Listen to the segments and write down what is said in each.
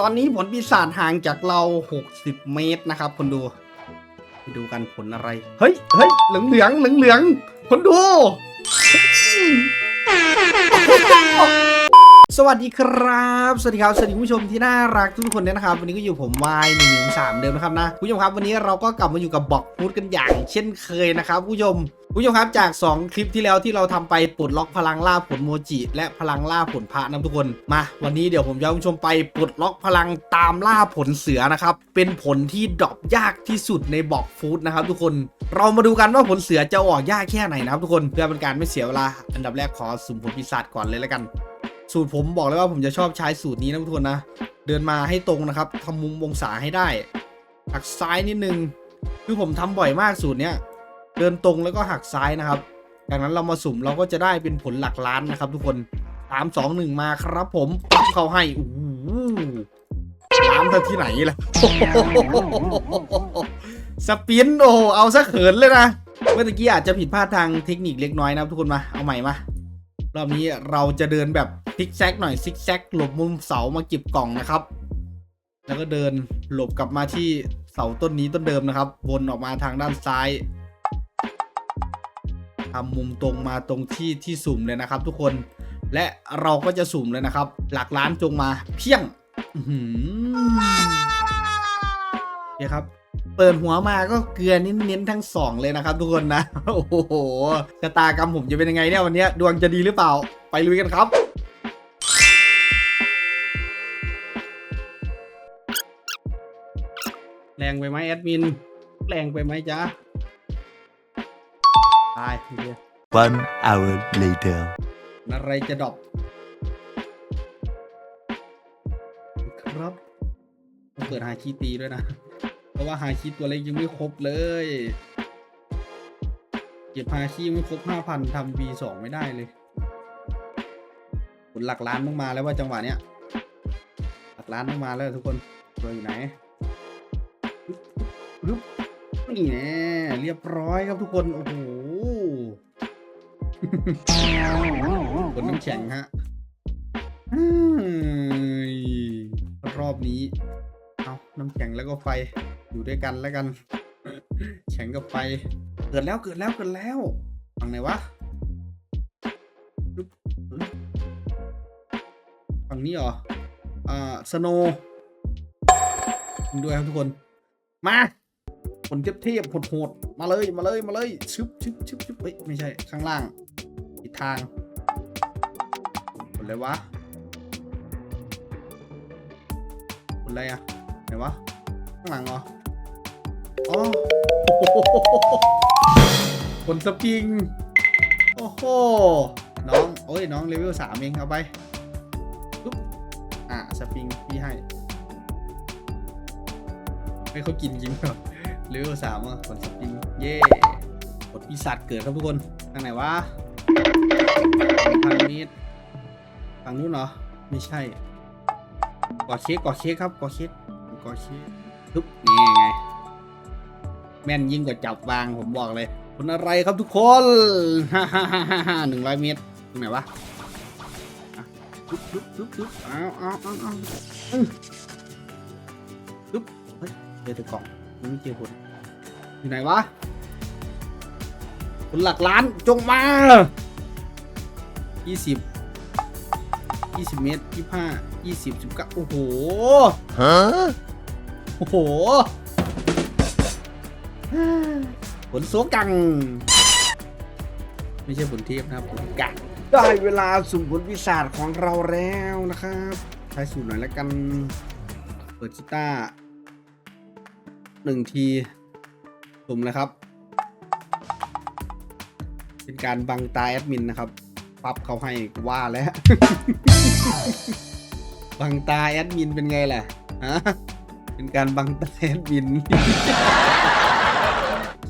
ตอนนี้ผลปีศาจห่างจากเรา 60 เมตรนะครับคนดูไปดูกันผลอะไร เฮ้ย เฮ้ย เหลืองเหลืองเหลืองเหลืองคนดู สวัสดีครับ สวัสดีครับ สวัสดีคุณผู้ชมที่น่ารักทุกคนด้วยนะครับ วันนี้ก็อยู่ผมวายหนึ่งหนึ่งสามเดิมนะครับนะคุณผู้ชมครับวันนี้เราก็กลับมาอยู่กับบอกพูดกันอย่าง เช่นเคยนะครับคุณผู้ชมคุณผู้ชมครับจาก 2 คลิปที่แล้วที่เราทำไปปลดล็อกพลังล่าผลโมจิ และพลังล่าผลพระนะทุกคนมา วันนี้เดี๋ยวผมจะคุณผู้ชมไปปลดล็อกพลังตามล่าผลเสือนะครับเป็นผลที่ดรอปยากที่สุดในบอกฟูดนะครับทุกคนเรามาดูกันว่าผลเสือจะออกยากแค่ไหนนะครับทุกคนเพื่อเป็นการไม่เสียเวลา อันดับแรกขอสุ่มผลปีศาจก่อนเลยแล้วกัน สูตรผมบอกเลยว่าผมจะชอบใช้สูตรนี้นะทุกคนนะ เดินมาให้ตรงนะครับทำมุมองศาให้ได้หักซ้ายนิดนึง คือผมทำบ่อยมากสูตรเนี้ย เดินตรงแล้วก็หักซ้ายนะครับ จากนั้นเรามาสุ่มเราก็จะได้เป็นผลหลักล้านนะครับ ทุกคนสามสองหนึ่งมาครับ ผมเข้าให้โอ้ล้านเท่าที่ไหนล่ะสปินโอ้เอาซะเขินเลยนะ เมื่อกี้อาจจะผิดพลาดทางเทคนิคเล็กน้อยนะทุกคนมา เอาใหม่มารอบนี้เราจะเดินแบบ ซิกแซกหน่อยซิกแซกหลบมุมเสามาเก็บกล่องนะครับ แล้วก็เดินหลบกลับมาที่เสาต้นนี้ต้นเดิมนะครับ วนออกมาทางด้านซ้ายทำมุมตรงมาตรงที่ที่สุ่มเลยนะครับ ทุกคน และเราก็จะสุ่มเลยนะครับ หลักล้านจงมาเพียงอื้อหือโอเครับ เปิดหัวมาก็เกลือเน้นๆทั้งสองเลยนะครับ ทุกคนนะ โอ้โหชะตากรรมผมจะเป็นยังไงเนี่ยวันนี้ดวงจะดีหรือเปล่า ไปลุยกันครับ แรงไปไหมแอดมิน แรงไปไหมจ๊ะตายโอเค One hour later. อะไรจะดรอปครับต้องเปิดฮาคีตีด้วยนะ เพราะว่าฮาคีตัวเล็กยังไม่ครบเลย เก็บฮาคีไม่ครบห้าพันทำ V2 ไม่ได้เลยผลหลักล้านต้องมาแล้วว่าจังหวะเนี้ย หลักล้านต้องมาแล้วทุกคนตัวอยู่ไหนปึ๊บปึ๊บ นี่แน่เรียบร้อยครับทุกคน โอ้โหบนน้ำแข็งฮะรอบนี้ เอาน้ำแข็งแล้วก็ไฟอยู่ด้วยกันแล้วกัน แข็งกับไฟ เกิดแล้วเกิดแล้วเกิดแล้วฝั่งไหนวะฝั่งนี้เหรอ อ่า สโนด้วยครับทุกคน มา ผลเทียบๆโหดๆมาเลยมาเลยมาเลยชึบชึบชึบชึบเฮ้ยไม่ใช่ข้างล่างผิดทางผลอะไรวะผลอะไรอะไหนวะข้างหลังเหรออ๋อผลสปริงโอ้โหน้องโอ้ยน้องเลเวลสามเองเอาไปปุ๊บอะสปริงพี่ให้ไม่เขากินจริงเหรอ เลเวลสามอะผลสปริงเย่ผลปีศาจเกิดครับทุกคนทางไหนวะพันเมตรฝั่งนู้นเหรอ ไม่ใช่กอดเค้กกอดเค้กครับกอดเค้กกอดเค้กปุ๊บนี่ไง แม่นยิ่งกว่าจับวางผมบอกเลยคนอะไรครับทุกคนฮ่าฮ่าฮ่าฮ่าหนึ่งร้อยเมตรตรงไหนวะอะปุ๊บปุ๊บปุ๊บปุ๊บเอาเอาเอาเอาอื้อปุ๊บเฮ้ยเจอต่กล่อง ไม่เจอคนอยู่ไหนวะคนหลักล้านจงมายี่สิบยี่สิบเมตรยี่ห้ายี่สิบสิบเก้าโอ้โห Huh? โอ้โหผลโซกัง ไม่ใช่ผลเทียบนะครับผลกังได้เวลาสุ่มผลพิศาจของเราแล้วนะครับใช้สูตรหน่อยแล้วกัน เปิดกีตาร์ หนึ่งทีสุ่มเลยครับ เป็นการบังตาแอดมินนะครับ ปั๊บเขาให้ว่าแล้ว บังตาแอดมินเป็นไงล่ะฮะเป็นการบังตาแอดมิน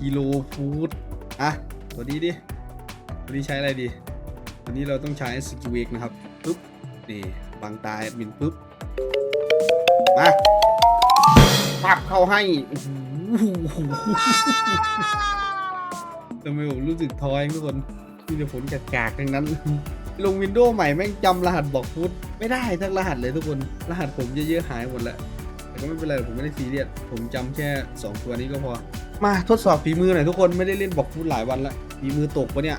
กิโลฟูดอะ ตัวนี้ดิ ตัวนี้ใช้อะไรดี ตัวนี้เราต้องใช้สกิเวกนะครับ ปึ๊บ นี่ บังตาแอดมิน ปึ๊บ มา ปับเข้าให้ทำไมผมรู้สึกท้อเองทุกคนมีแต่ผลกากๆทั้งนั้น ลงวินโดว์ใหม่แม่งจำรหัสบอกฟุตไม่ได้ทั้งรหัสเลยทุกคน รหัสผมเยอะๆหายหมดแล้ว แต่ก็ไม่เป็นไรผมไม่ได้ซีเรียสผมจำแค่ 2 ตัวนี้ก็พอ มาทดสอบฝีมือหน่อยทุกคนไม่ได้เล่นบอกพูดหลายวันละฝีมือตกปะเนี่ย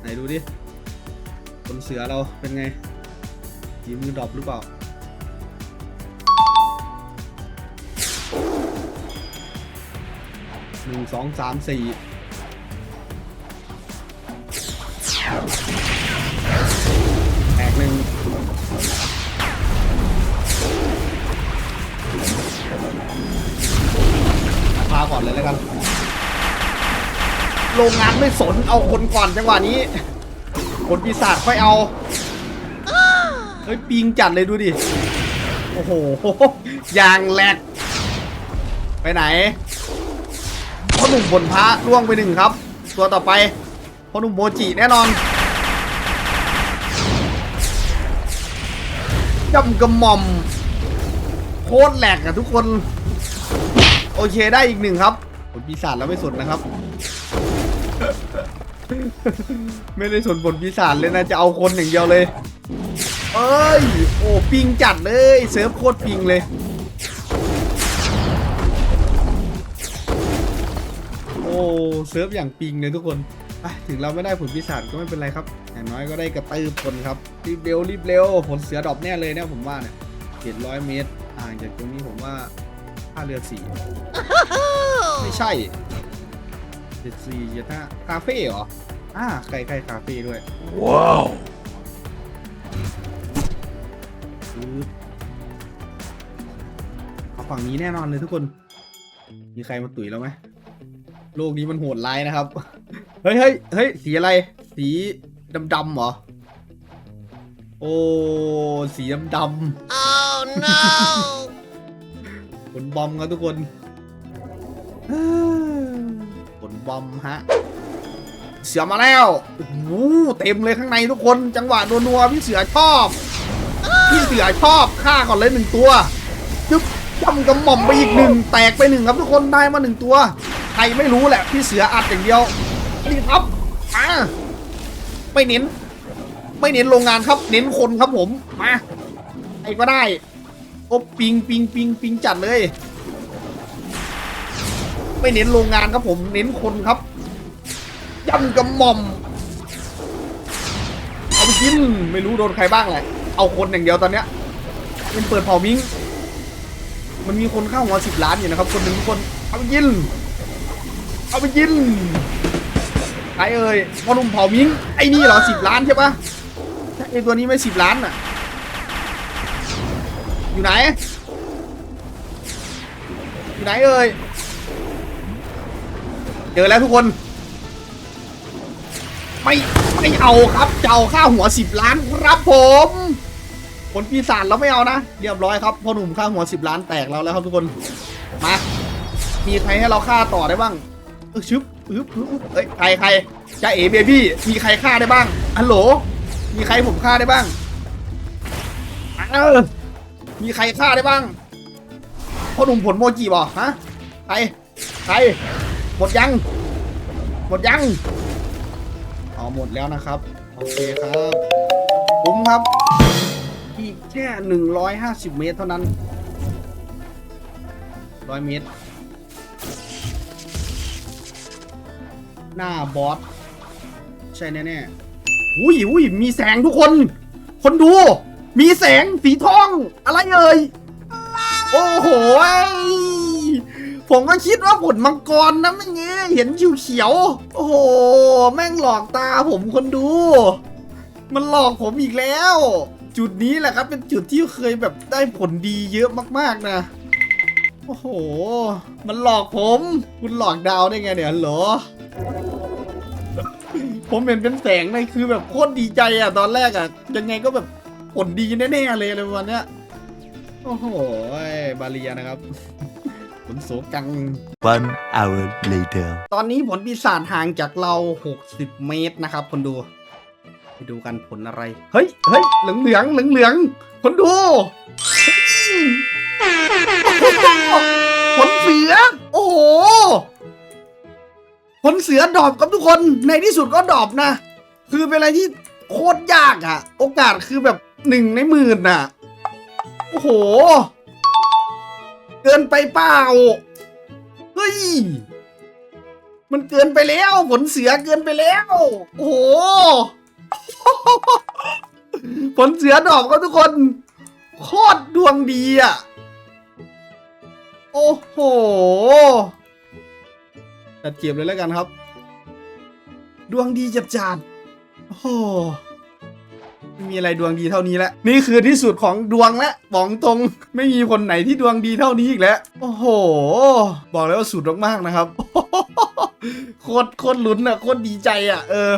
ไหนดูดิคนเสือเราเป็นไงฝีมือดรอปหรือเปล่า หนึ่งสองสามสี่แตกหนึ่งพาก่อนเลยแล้วกัน โรงงานไม่สน เอาคนก่อนจังหวะนี้ คนปีศาจค่อยเอา เฮ้ย ปิงจัดเลยดูดิ โอ้โห ยางแหลกไปไหน หนุ่มบนพระล่วงไปหนึ่งครับ ตัวต่อไปพ่อหนุ่มโมจิแน่นอนจำกระหม่อมโคตรแหลกอะทุกคน โอเคได้อีกหนึ่งครับผลปีศาจแล้วไม่สนนะครับ ไม่ได้สนผลปีศาจเลยนะจะเอาคนอย่างเดียวเลย เอ้ย โอ้ปิงจัดเลยเซิร์ฟโคตรปิงเลย เซิร์ฟอย่างปิงเลยทุกคนอะถึงเราไม่ได้ผลพิศาจก็ไม่เป็นไรครับ อย่างน้อยก็ได้กระตือคนครับ รีบเร็วรีบเร็ว ผลเสือดรอปแน่เลยเนี่ยผมว่าเนี่ยเจ็ดร้อยเมตรห่างจากตรงนี้ผมว่าท่าเรือสี่ไม่ใช่เจ็ดสี่จะท่าคาเฟ่เหรออ่าใกล้ใกล้คาเฟ่ด้วย Wow. ปึ๊บเอาฝั่งนี้แน่นอนเลยทุกคน มีใครมาตุ๋ยแล้วไหม โลกนี้มันโหดร้ายนะครับ เฮ้ยเฮ้ยเฮ้ยสีอะไร สีดำดำๆเหรอ โอ้ สีดำดำ Oh no. ผลบอมครับทุกคนผลบอมฮะ เสือมาแล้วโอ้โหเต็มเลยข้างในทุกคน จังหวะนัวๆพี่เสือชอบ พี่เสือชอบฆ่าก่อนเลยหนึ่งตัวจึ๊บจำกระหม่อมไปอีกหนึ่ง แตกไปหนึ่งครับทุกคน ได้มาหนึ่งตัว ใครไม่รู้แหละพี่เสืออัดอย่างเดียวนี่ครับมาไม่เน้น ไม่เน้นโรงงานครับ เน้นคนครับผมมาใครก็ได้โอ้ปิงปิงปิงปิงจัดเลย ไม่เน้นโรงงานครับผมเน้นคนครับย่ำกระหม่อมเอาไปกินไม่รู้โดนใครบ้างแหละเอาคนอย่างเดียวตอนเนี้ยมันเปิดเผามิงมันมีคนเข้าหัวสิบล้านอยู่นะครับ คนหนึ่งคนเอาไปกิน เอาไปกินใครเอ่ยพอหนุ่มเผามิงไอ้นี่เหรอสิบล้านใช่ปะไอ้ตัวนี้ไม่สิบล้านอะ อยู่ไหน อยู่ไหนเอ่ยเจอแล้วทุกคน ไม่ไม่เอาครับจะเอาค่าหัวสิบล้านครับผมผลปีศาจเราไม่เอานะเรียบร้อยครับพ่อหนุ่มค่าหัวสิบล้านแตกแล้วแล้วครับทุกคนมามีใครให้เราฆ่าต่อได้บ้าง เออชึบอึ๊บอึ๊บอึ๊บเอ้ยใครใครจะเอเบบี้มีใครฆ่าได้บ้างฮัลโหล มีใครผมฆ่าได้บ้างเออมีใครฆ่าได้บ้างพ่อหนุ่มผลโมจิบ่ฮะใครใครหมดยัง หมดยังอ๋อหมดแล้วนะครับ โอเคครับคุ้มครับ อีกแค่ 150 เมตรเท่านั้น 100 เมตร หน้าบอสใช่แน่ๆอุ้ยอุ้ยมีแสงทุกคน คนดู มีแสงสีทอง อะไรเอ่ย โอ้โห ผมก็คิดว่าผลมังกรนะไม่เงี้ยเห็นเขียวๆโอ้โห แม่งหลอกตาผมคนดู มันหลอกผมอีกแล้ว จุดนี้แหละครับเป็นจุดที่เคยแบบได้ผลดีเยอะมากๆนะโอ้โห มันหลอกผม คุณหลอกดาวได้ไงเนี่ยเหรอ ผมเห็นเป็นแสงในคือแบบโคตรดีใจอะ ตอนแรกอะ ยังไงก็แบบผลดีแน่ๆเลยเลยวันเนี้ย โอ้โหบาเลียนะครับผลโสกัง One hour later. ตอนนี้ผลปีศาจห่างจากเรา 60 เมตรนะครับ คนดู ไปดูกันผลอะไร เฮ้ยเฮ้ยเหลืองเหลืองเหลืองเหลืองๆคนดู ผลเสือ โอ้โห ผลเสือดรอปกับทุกคนในที่สุดก็ดรอปนะ คือเป็นอะไรที่โคตรยากอะโอกาสคือแบบหนึ่งในหมื่นน่ะ โอ้โห เกินไปเปล่าเฮ้ย มันเกินไปแล้วผลเสือเกินไปแล้ว โอ้โห ผลเสือดอกก็ทุกคน โคตรดวงดีอะ โอ้โห จัดเก็บเลยแล้วกันครับ ดวงดีจัดจานโอ้โหไม่มีอะไรดวงดีเท่านี้แล้วนี่คือที่สุดของดวงแล้วบอกตรงไม่มีคนไหนที่ดวงดีเท่านี้อีกแล้ว โอ้โห บอกเลยว่าสุดมากๆนะครับโคตรโคตรลุ้นอะโคตรดีใจอะเออ